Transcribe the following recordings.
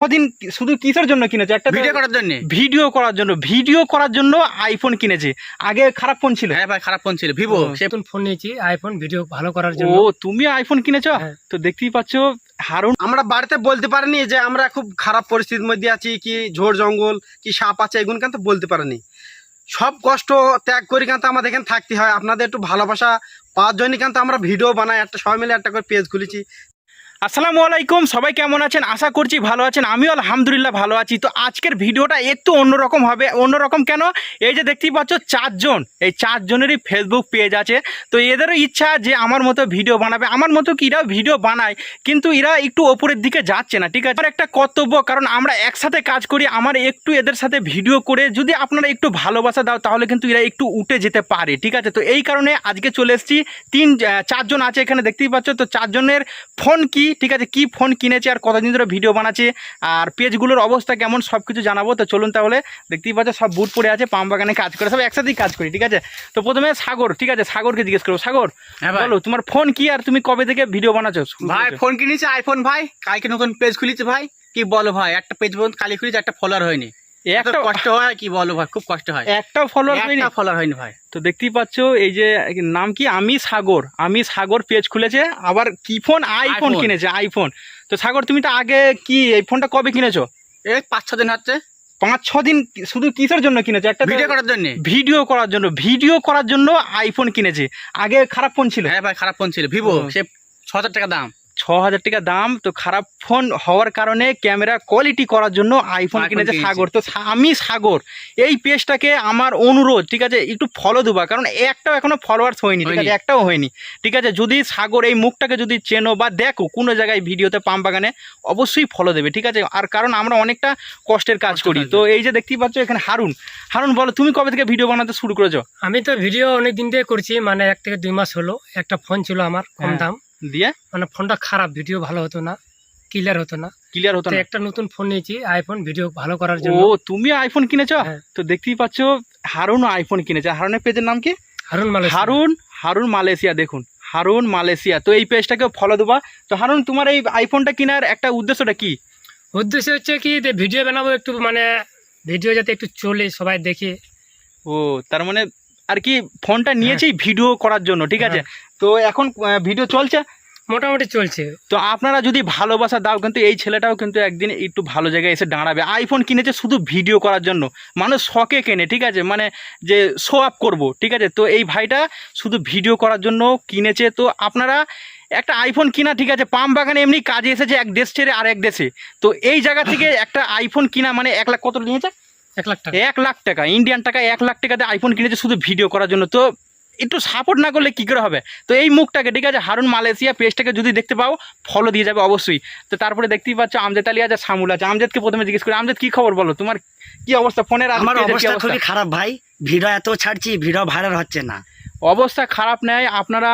কদিন শুধু কিসের জন্য কিনেছে? একটা ভিডিও করার জন্য? ভিডিও করার জন্য। ভিডিও করার জন্য আইফোন কিনেছে। আগে খারাপ ফোন ছিল। হ্যাঁ ভাই খারাপ ফোন ছিল। ভিভো নতুন ফোন নিয়েছি আইফোন ভিডিও ভালো করার জন্য। ও তুমি আইফোন কিনেছো? হ্যাঁ। তো দেখতেই পাচ্ছ হারুন আমরা বাড়িতে বলতে পারিনি যে আমরা খুব খারাপ পরিস্থিতির মধ্যে আছি কি ঝোড় জঙ্গল কি সাপ আছে এগুলো কিন্তু বলতে পারিনি। সব কষ্ট ত্যাগ করে কিন্তু আমাদের এখানে থাকতে হয়। আপনাদের একটু ভালোবাসা পাওয়ার জন্য কিন্তু আমরা ভিডিও বানাই। একটা সবাই মিলে একটা করে পেজ খুলেছি। আসসালামু আলাইকুম, সবাই কেমন আছেন? আশা করছি ভালো আছেন। আমিও আলহামদুলিল্লাহ ভালো আছি। তো আজকের ভিডিওটা একটু অন্যরকম হবে। অন্যরকম কেন? এই যে দেখতেই পাচ্ছ, চারজন। এই চারজনেরই ফেসবুক পেজ আছে। তো এদেরও ইচ্ছা যে আমার মতো ভিডিও বানাবে। আমার মতো কি এরাও ভিডিও বানায়, কিন্তু এরা একটু ওপরের দিকে যাচ্ছে না, ঠিক আছে? একটা কর্তব্য, কারণ আমরা একসাথে কাজ করি, আমার একটু এদের সাথে ভিডিও করে, যদি আপনারা একটু ভালোবাসা দাও, তাহলে কিন্তু এরা একটু উঠে যেতে পারে, ঠিক আছে? তো এই কারণে আজকে চলে এসেছি। তিন চারজন আছে এখানে, দেখতেই পাচ্ছ? তো চারজনের ফোন কি? ঠিক আছে কি ফোন কিনেছে আর কতদিন ধরে ভিডিও বানাচ্ছে আর পেজগুলোর অবস্থা কেমন সব কিছু জানাব। তো চলুন তাহলে দেখতেই পাচ্ছ সব বুট পড়ে আছে পাম বাগানে কাজ করে সব একসাথেই কাজ করি ঠিক আছে? তো প্রথমে সাগর ঠিক আছে? সাগরকে জিজ্ঞেস করব। সাগর হ্যাঁ বলো তোমার ফোন কি আর তুমি কবে থেকে ভিডিও বানাচ্ছো? ভাই ফোন কিনেছি আইফোন ভাই। কালকে নতুন পেজ খুলেছি ভাই। কি বলো ভাই একটা পেজ পর্যন্ত কালি খুলেছি একটা ফলোয়ার হয়নি। একটা কষ্ট হয় কি বলো ভাই? খুব কষ্ট হয়। একটাও ফলোয়ার হয়নি? ফলোয়ার হয়নি ভাই। তো দেখতেই পাচ্ছ এই যে নাম কি? আমি সাগর। আমি সাগর পেজ খুলেছে আবার কি ফোন আইফোন কিনেছে আইফোন তো সাগর তুমি তো আগে কি এই ফোনটা কবে কিনেছো? এই পাঁচ ছ দিন হচ্ছে। পাঁচ ছ দিন শুধু কিসের জন্য কিনেছে? একটা ভিডিও করার জন্য। ভিডিও করার জন্য। ভিডিও করার জন্য আইফোন কিনেছে। আগে খারাপ ফোন ছিল? হ্যাঁ ভাই খারাপ ফোন ছিল। ভিভো সে ছ হাজার টাকা দাম। ছ হাজার টাকা দাম। তো খারাপ ফোন হওয়ার কারণে ক্যামেরা কোয়ালিটি করার জন্য আইফোন কিনেছে। সাগর। তো আমি সাগর। এই পেজটাকে আমার অনুরোধ ঠিক আছে? একটু ফলো দেবা। কারণ একটাও এখনও ফলোয়ার্স হয়নি ঠিক আছে? একটাও হয়নি। ঠিক আছে? যদি সাগর এই মুখটাকে যদি চেনো বা দেখো কোনো জায়গায় ভিডিওতে পাম বাগানে অবশ্যই ফলো দেবে ঠিক আছে? আর কারণ আমরা অনেকটা কষ্টের কাজ করি। তো এই যে দেখতেই পাচ্ছ এখানে হারুন। হারুন বলো তুমি কবে থেকে ভিডিও বানাতে শুরু করেছ? আমি তো ভিডিও অনেক দিন থেকে করছি মানে এক থেকে দুই মাস হলো। একটা ফোন ছিল আমার কম হ্যাঁ। দাম। দিয়ে? মানে ফোনটা খারাপ ভিডিও ভালো হতো না ক্লিয়ার হতো না। ক্লিয়ার হতো না। একটা নতুন ফোন নিয়েছি আইফোন ভিডিও ভালো করার জন্য। ও তুমি আইফোন কিনেছো? হ্যাঁ। তো দেখতেই পাচ্ছ হারুন আইফোন কিনেছে। হারুনের পেজের নাম কি? হারুন মালয়েশিয়া। হারুন হারুন মালয়েশিয়া দেখুন। হারুন মালয়েশিয়া। তো এই পেজটাকে ফলো দেবা। তো হারুন তোমার এই আইফোনটা কেনার একটা উদ্দেশ্যটা কি? উদ্দেশ্য হচ্ছে কি যে ভিডিও বানাবো একটু মানে ভিডিও যাতে একটু চলে সবাই দেখে। ও তার মানে আর কি ফোনটা নিয়েছি ভিডিও করার জন্য ঠিক আছে? তো এখন ভিডিও চলছে? মোটামুটি চলছে। তো আপনারা যদি ভালোবাসা দাও কিন্তু এই ছেলেটাও কিন্তু একদিন একটু ভালো জায়গায় এসে দাঁড়াবে। আইফোন কিনেছে শুধু ভিডিও করার জন্য। মানুষ শখে কেনে ঠিক আছে? মানে যে শো আপ করব ঠিক আছে? তো এই ভাইটা শুধু ভিডিও করার জন্য কিনেছে। তো আপনারা একটা আইফোন কিনা ঠিক আছে? পাম বাগানে এমনি কাজে এসেছে এক দেশ ছেড়ে আর এক দেশে। তো এই জায়গা থেকে একটা আইফোন কিনা মানে এক লাখ কত নিয়েছে? এক লাখ টাকা। এক লাখ টাকা। ইন্ডিয়ান টাকা এক লাখ টাকাতে আইফোন কিনেছে শুধু ভিডিও করার জন্য। তো একটু সাপোর্ট না করলে কী করে হবে? তো এই মুখটাকে ঠিক আছে? হারুন মালয়েশিয়া পেজটাকে যদি দেখতে পাও ফলো দিয়ে যাবে অবশ্যই। তো তারপরে দেখতেই পাচ্ছ আমজেদ আলী আছে শামুল আছে। আমজেদকে প্রথমে জিজ্ঞেস করি আমজেদ কী খবর বলো? তোমার কি অবস্থা? ফোনের আমার অবস্থা অবস্থা? খুবই খারাপ ভাই। ভিডিও এত ছাড়ছি ভিডিও ভাইরাল হচ্ছে না। অবস্থা খারাপ নেয় আপনারা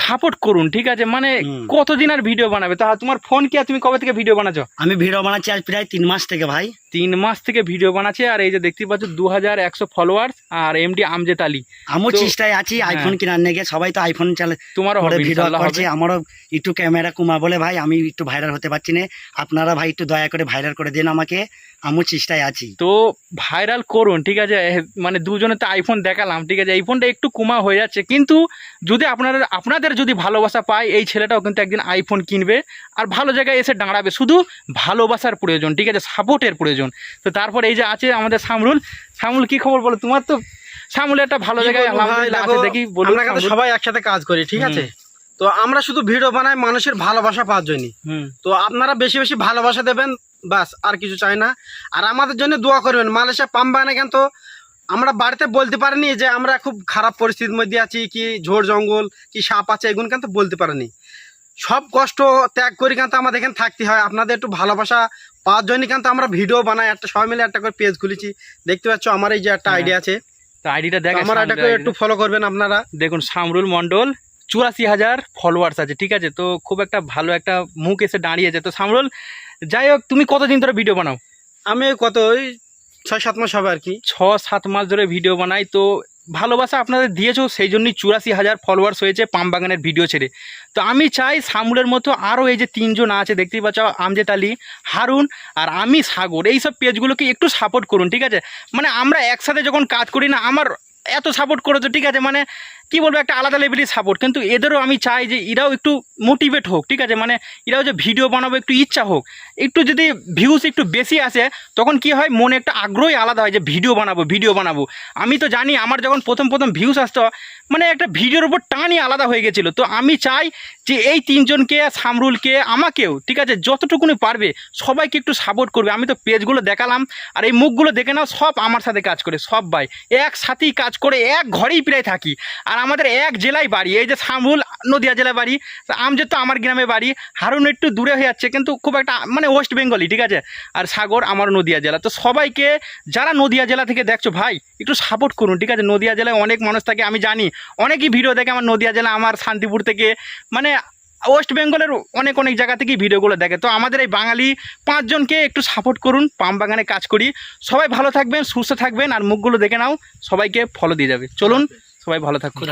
সাপোর্ট করুন ঠিক আছে? মানে কতদিন আর ভিডিও বানাবে? তা তোমার ফোন কি তুমি কবে থেকে ভিডিও বানাচ্ছো? আমি ভিডিও বানাচ্ছি আজ প্রায় তিন মাস থেকে ভাই। তিন মাস থেকে ভিডিও বানাচ্ছে আর এই যে দেখতেই পাচ্ছ দু হাজার একশো ফলোয়ার্স আর এমডি আমজেদ আলী। আমিও চেষ্টায় আছি হ্যাঁ। আইফোন কেনার নেগে সবাই তো আইফোন চালে তোমারও হবে ভিডিও করছে আমারও একটু ক্যামেরা কুমা বলে ভাই আমি একটু ভাইরাল হতে পারছি না। আপনারা ভাই একটু দয়া করে ভাইরাল করে দিন আমাকে। আমিও চেষ্টায় আছি। তো ভাইরাল করুন ঠিক আছে? মানে দুজনে তো আইফোন দেখালাম ঠিক আছে? এই ফোনটা একটু কুমা হয়ে যাচ্ছে। কিন্তু যদি আপনারা আপনাদের যদি ভালোবাসা পায় এই ছেলেটাও কিন্তু একদিন আইফোন কিনবে আর ভালো জায়গায় এসে দাঁড়াবে। শুধু ভালোবাসার প্রয়োজন ঠিক আছে? সাপোর্টের প্রয়োজন। তো তারপর এই যে আছে আমাদের সামরুল সামরুল কি খবর বলো? তোমার তো সামুল একটা ভালো জায়গায় দেখো। সবাই একসাথে কাজ করি ঠিক আছে? তো আমরা শুধু ভিডিও বানাই মানুষের ভালোবাসা পাওয়ার জন্য তো আপনারা বেশি বেশি ভালোবাসা দেবেন বাস আর কিছু চাই না। আর আমাদের জন্য দোয়া করবেন। মালয়েশিয়া পাম বাগানে কিন্তু আমরা বাড়িতে বলতে পারিনি যে আমরা খুব খারাপ পরিস্থিতির মধ্যে আছি কি ঝোড় জঙ্গল কি সাপ আছে এগুলো কিন্তু বলতে পারিনি। সব কষ্ট ত্যাগ করে কিন্তু আমাদের এখানে থাকতে হয়। আপনাদের একটু ভালোবাসা পাওয়ার জন্য কিন্তু আমরা ভিডিও বানাই। একটা সবাই মিলে একটা করে পেজ খুলেছি। দেখতে পাচ্ছ আমার এই যে একটা হ্যাঁ, আইডিয়া আছে। আইডিটা দেখ আমার একটু ফলো করবেন আপনারা। দেখুন সামরুল মন্ডল চুরাশি হাজার ফলোয়ার্স আছে ঠিক আছে? তো খুব একটা ভালো একটা মুখ এসে দাঁড়িয়েছে। তো সামরুল যাই হোক তুমি কতদিন ধরে ভিডিও বানাও? আমি কত ওই ছয় সাত মাস হবে আর কি। ছ সাত মাস ধরে ভিডিও বানাই। তো ভালোবাসা আপনাদের দিয়েছ সেই জন্যই চুরাশি হাজার ফলোয়ার্স হয়েছে পাম বাগানের ভিডিও ছেড়ে। তো আমি চাই সামুলের মতো আরও এই যে তিনজন আছে দেখতেই পাচ্ছ আমজেদ আলী হারুন আর আমি সাগর এই সব পেজগুলোকে একটু সাপোর্ট করুন ঠিক আছে? মানে আমরা একসাথে যখন কাজ করি না আমার এত সাপোর্ট করেছ ঠিক আছে? মানে কি বলব, একটা আলাদা লেভেলের সাপোর্ট কিন্তু এদেরও আমি চাই যে এরাও একটু মোটিভেট হোক, ঠিক আছে? মানে এরাও যে ভিডিও বানাবো, একটু ইচ্ছা হোক। একটু যদি ভিউজ একটু বেশি আসে, তখন কি হয়? মনে একটা আগ্রহই আলাদা হয় যে ভিডিও বানাবো ভিডিও বানাবো। আমি তো জানি আমার যখন প্রথম প্রথম ভিউজ আসতো মানে একটা ভিডিওর উপর টানই আলাদা হয়ে গেছিল। তো আমি চাই যে এই তিনজনকে, সামরুলকে, আমাকেও, ঠিক আছে? যতটুকুনি পারবে, সবাইকে একটু সাপোর্ট করবে। আমি তো পেজগুলো দেখালাম, আর এই মুখগুলো দেখে নাও, সব আমার সাথে কাজ করে, সব ভাই। একসাথেই কাজ করে, এক ঘরেই প্রায় থাকি। আর আমাদের এক জেলায় বাড়ি, এই যে শামুল নদিয়া জেলায় বাড়ি আমজেদ তো আমার গ্রামে বাড়ি, হারুন একটু দূরে হয়ে যাচ্ছে, কিন্তু খুব একটা মানে ওয়েস্ট বেঙ্গলি ঠিক আছে? আর সাগর আমার নদিয়া জেলা। তো সবাইকে, যারা নদিয়া জেলা থেকে দেখছ ভাই, একটু সাপোর্ট করুন, ঠিক আছে? নদিয়া জেলায় অনেক মানুষ থাকে, আমি জানি। অনেকই ভিডিও দেখে আমার নদিয়া জেলা, আমার শান্তিপুর থেকে মানে ওয়েস্ট বেঙ্গলের অনেক অনেক জায়গা থেকেই ভিডিওগুলো দেখে। তো আমাদের এই বাঙালি পাঁচজনকে একটু সাপোর্ট করুন, পাম বাগানে কাজ করি। সবাই ভালো থাকবেন, সুস্থ থাকবেন, আর মুখগুলো দেখে নাও, সবাইকে ফলো দিয়ে যাবে। চলুন সবাই ভালো থাকুন